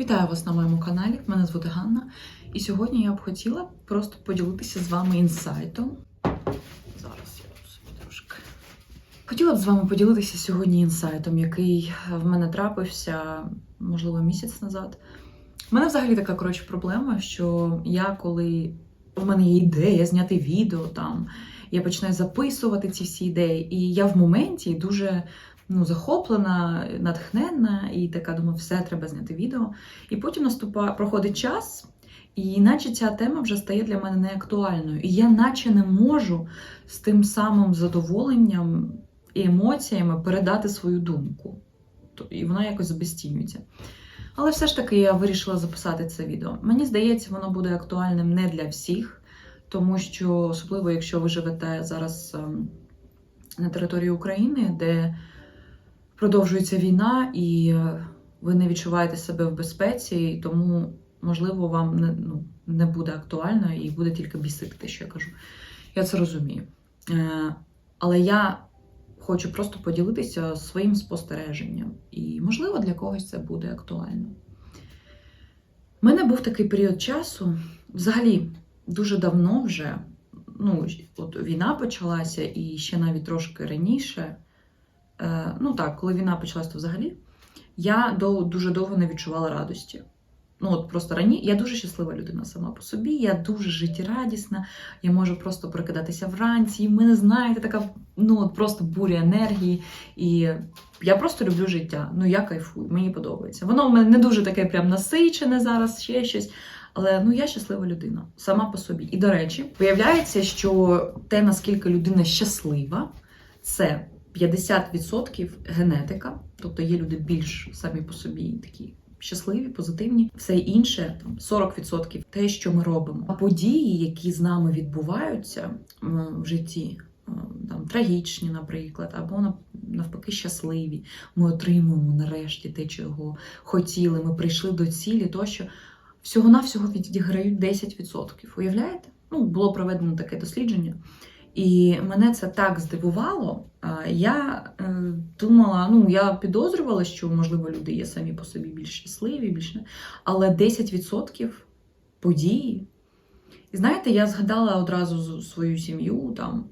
Вітаю вас на моєму каналі. Мене звати Ганна. І сьогодні я б хотіла просто поділитися з вами інсайтом. Зараз я тут собі трошки. Хотіла б з вами поділитися сьогодні інсайтом, який в мене трапився, можливо, місяць назад. У мене взагалі така коротше проблема, що я коли в мене є ідея зняти відео там, я починаю записувати ці всі ідеї, і я в моменті дуже ну, захоплена, натхненна, і така думаю, все, треба зняти відео. І потім наступає, проходить час, і наче ця тема вже стає для мене неактуальною. І я наче не можу з тим самим задоволенням і емоціями передати свою думку. І вона якось збезцінюється. Але все ж таки я вирішила записати це відео. Мені здається, воно буде актуальним не для всіх, тому що, особливо, якщо ви живете зараз ем, на території України, де продовжується війна, і е, ви не відчуваєте себе в безпеці, і тому, можливо, вам не, ну, не буде актуально і буде тільки бісити те, що я кажу. Я це розумію. Е, але я хочу просто поділитися своїм спостереженням, і, можливо, для когось це буде актуально. У мене був такий період часу, взагалі, дуже давно вже. Ну, от війна почалася, і ще навіть трошки раніше. Е, ну так, коли війна почалась, то взагалі я дуже довго не відчувала радості. Ну, от просто раніше я дуже щаслива людина сама по собі, я дуже життєрадісна, я можу просто прокидатися вранці. І мене, знаєте, така ну, от просто буря енергії. І я просто люблю життя. Ну, я кайфую, мені подобається. Воно в мене не дуже таке прям насичене зараз, ще щось. Але ну я щаслива людина сама по собі. І до речі, виявляється, що те, наскільки людина щаслива, це 50% генетика, тобто є люди більш самі по собі такі щасливі, позитивні. Все інше там 40% те, що ми робимо. А події, які з нами відбуваються в житті. Там трагічні, наприклад, або нав- навпаки щасливі. Ми отримуємо нарешті те, чого хотіли. Ми прийшли до цілі, тощо всього-навсього відіграють 10%. Уявляєте? Ну, було проведено таке дослідження. І мене це так здивувало. Я е, думала, ну я підозрювала, що можливо люди є самі по собі більш щасливі, більш не. Але 10% події. І знаєте, я згадала одразу свою сім'ю там.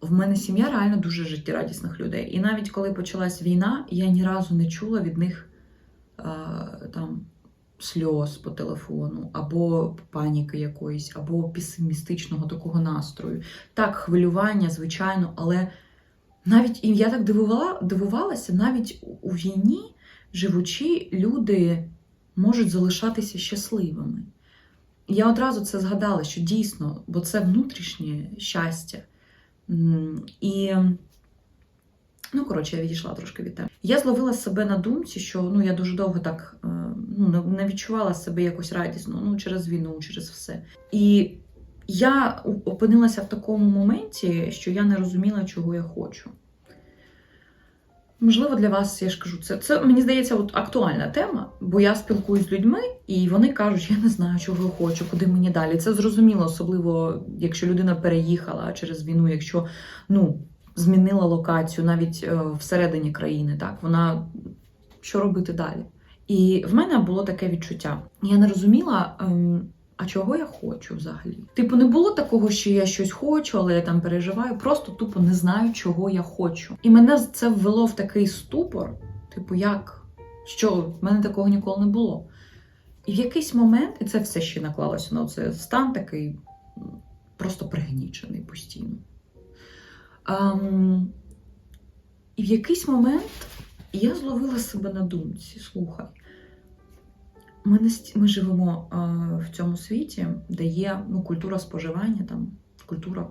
В мене сім'я реально дуже життєрадісних людей. І навіть коли почалась війна, я ні разу не чула від них там сльоз по телефону, або паніки якоїсь, або песимістичного такого настрою. Так, хвилювання, звичайно, але навіть і я так дивувала, дивувалася, навіть у- війні, живучи, люди можуть залишатися щасливими. Я одразу це згадала, що дійсно, бо це внутрішнє щастя. І, ну, коротше, я відійшла трошки від теми. Я зловила себе на думці, що ну, я дуже довго так е, ну, не- відчувала себе якось радісно ну, через війну, через все. І я опинилася в такому моменті, що я не розуміла, чого я хочу. Можливо, для вас, я ж кажу, це, це мені здається от актуальна тема, бо я спілкуюсь з людьми, і вони кажуть, я не знаю, чого я хочу, куди мені далі. Це зрозуміло, особливо якщо людина переїхала через війну, якщо ну, змінила локацію навіть е, всередині країни, так вона що робити далі? І в мене було таке відчуття. Я не розуміла, ем, а чого я хочу взагалі. Типу, не було такого, що я щось хочу, але я там переживаю. Просто тупо не знаю, чого я хочу. І мене це ввело в такий ступор. Типу, як? Що? В мене такого ніколи не було. І в якийсь момент, і це все ще наклалося на цей стан такий просто пригнічений постійно. Ем, і в якийсь момент я зловила себе на думці: слухай, ми, не ми живемо е, в цьому світі, де є ну, культура споживання, там, культура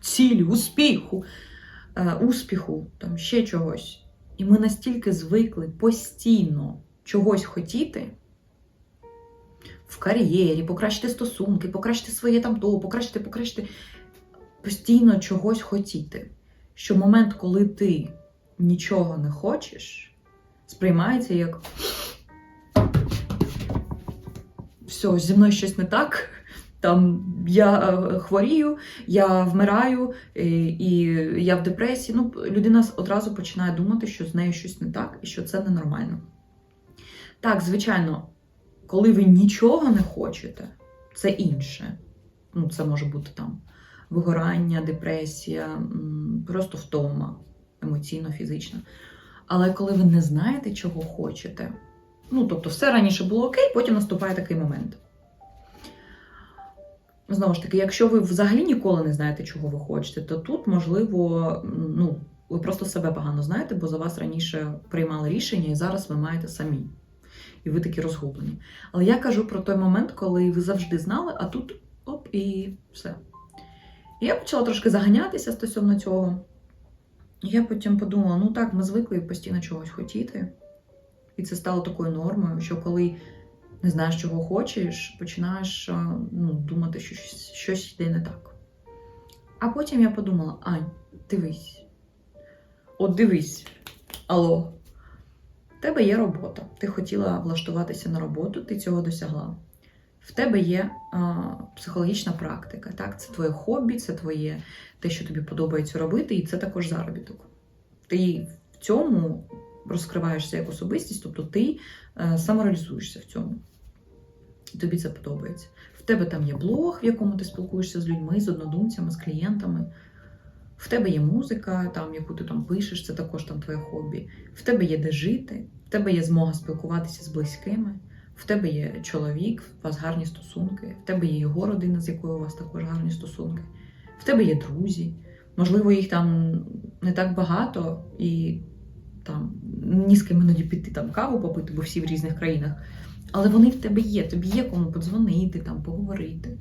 цілі, успіху, е, успіху, там, ще чогось. І ми настільки звикли постійно чогось хотіти в кар'єрі, покращити стосунки, покращити своє там то, покращити, покращити, постійно чогось хотіти. Що момент, коли ти нічого не хочеш, сприймається як все, зі мною щось не так. Там я е, хворію, я вмираю, е, і я в депресії. Ну, людина одразу починає думати, що з нею щось не так і що це ненормально. Так, звичайно, коли ви нічого не хочете, це інше. Ну, це може бути там вигорання, депресія, просто втома емоційно, фізично. Але коли ви не знаєте, чого хочете, ну тобто, все раніше було окей, потім наступає такий момент. Знову ж таки, якщо ви взагалі ніколи не знаєте, чого ви хочете, то тут, можливо, ну, ви просто себе погано знаєте, бо за вас раніше приймали рішення, і зараз ви маєте самі. І ви такі розгублені. Але я кажу про той момент, коли ви завжди знали, а тут оп, і все. Я почала трошки заганятися стосовно цього. Я потім подумала: ну так, ми звикли постійно чогось хотіти. І це стало такою нормою, що коли не знаєш, чого хочеш, починаєш ну, думати, що щось йде не так. А потім я подумала: Ань, дивись. От дивись, алло, в тебе є робота. Ти хотіла влаштуватися на роботу, ти цього досягла. В тебе є а, психологічна практика. Так? Це твоє хобі, це твоє те, що тобі подобається робити, і це також заробіток. Ти в цьому розкриваєшся як особистість, тобто ти е, самореалізуєшся в цьому. І тобі це подобається. В тебе там є блог, в якому ти спілкуєшся з людьми, з однодумцями, з клієнтами. В тебе є музика, там, яку ти там пишеш, це також там твоє хобі. В тебе є де жити, в тебе є змога спілкуватися з близькими, в тебе є чоловік, у вас гарні стосунки, в тебе є його родина, з якою у вас також гарні стосунки, в тебе є друзі. Можливо, їх там не так багато, і там ні з ким іноді піти там каву попити, бо всі в різних країнах. Але вони в тебе є, тобі є кому подзвонити, там, поговорити.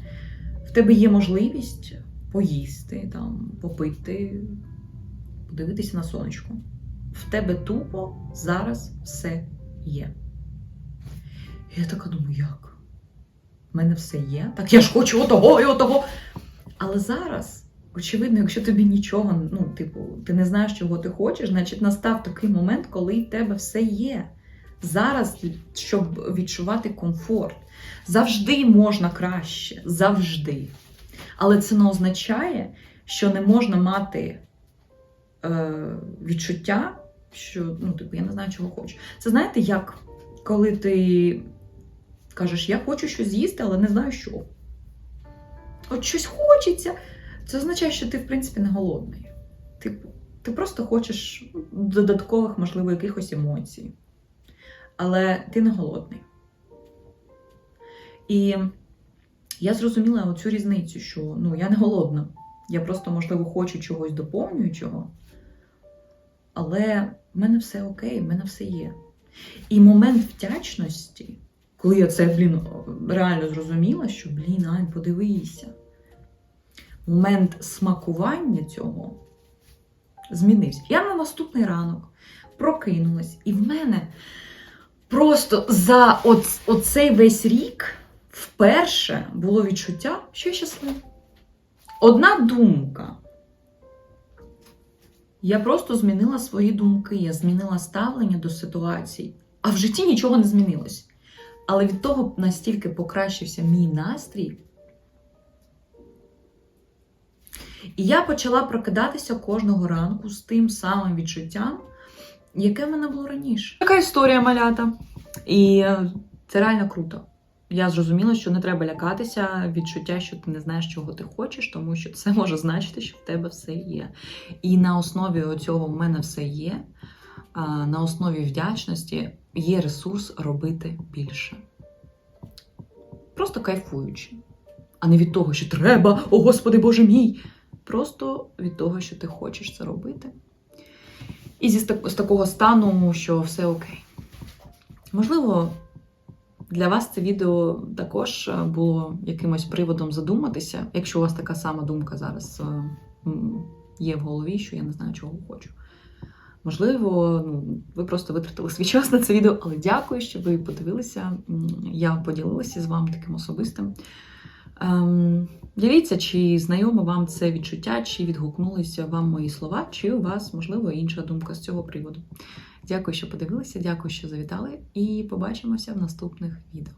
В тебе є можливість поїсти, там, попити, подивитися на сонечко. В тебе тупо зараз все є. Я така думаю, як? В мене все є. Так я ж хочу отого і отого. Але зараз, очевидно, якщо тобі нічого, ну, типу, ти не знаєш, чого ти хочеш, значить настав такий момент, коли в тебе все є. Зараз, щоб відчувати комфорт, завжди можна краще, завжди. Але це не означає, що не можна мати е, відчуття, що ну, типу, я не знаю, чого хочу. Це знаєте, як коли ти кажеш, я хочу щось з'їсти, але не знаю що. От щось хочеться. Це означає, що ти, в принципі, не голодний. Типу, ти просто хочеш додаткових, можливо, якихось емоцій. Але ти не голодний. І я зрозуміла оцю різницю, що ну, я не голодна. Я просто, можливо, хочу чогось доповнюючого. Але в мене все окей, в мене все є. І момент вдячності, коли я це, блін, реально зрозуміла, що, блін, Ань, подивися. Момент смакування цього змінився. Я на наступний ранок прокинулась, і в мене просто за оц- оцей весь рік вперше було відчуття, що я щаслива. Одна думка. Я просто змінила свої думки, я змінила ставлення до ситуацій, а в житті нічого не змінилось. Але від того настільки покращився мій настрій. І я почала прокидатися кожного ранку з тим самим відчуттям, яке в мене було раніше. Така історія малята. І е, це реально круто. Я зрозуміла, що не треба лякатися відчуття, що ти не знаєш, чого ти хочеш, тому що це може значити, що в тебе все є. І на основі цього в мене все є. На основі вдячності є ресурс робити більше. Просто кайфуючи. А не від того, що треба, о Господи Боже мій. Просто від того, що ти хочеш це робити. І зі з такого стану, що все окей. Можливо, для вас це відео також е, було якимось приводом задуматися, якщо у вас така сама думка зараз е, є в голові, що я не знаю, чого хочу. Можливо, ну, ви просто витратили свій час на це відео, але дякую, що ви подивилися. Я поділилася з вами таким особистим. Ем, дивіться, чи знайоме вам це відчуття, чи відгукнулися вам мої слова, чи у вас, можливо, інша думка з цього приводу. Дякую, що подивилися, дякую, що завітали, і побачимося в наступних відео.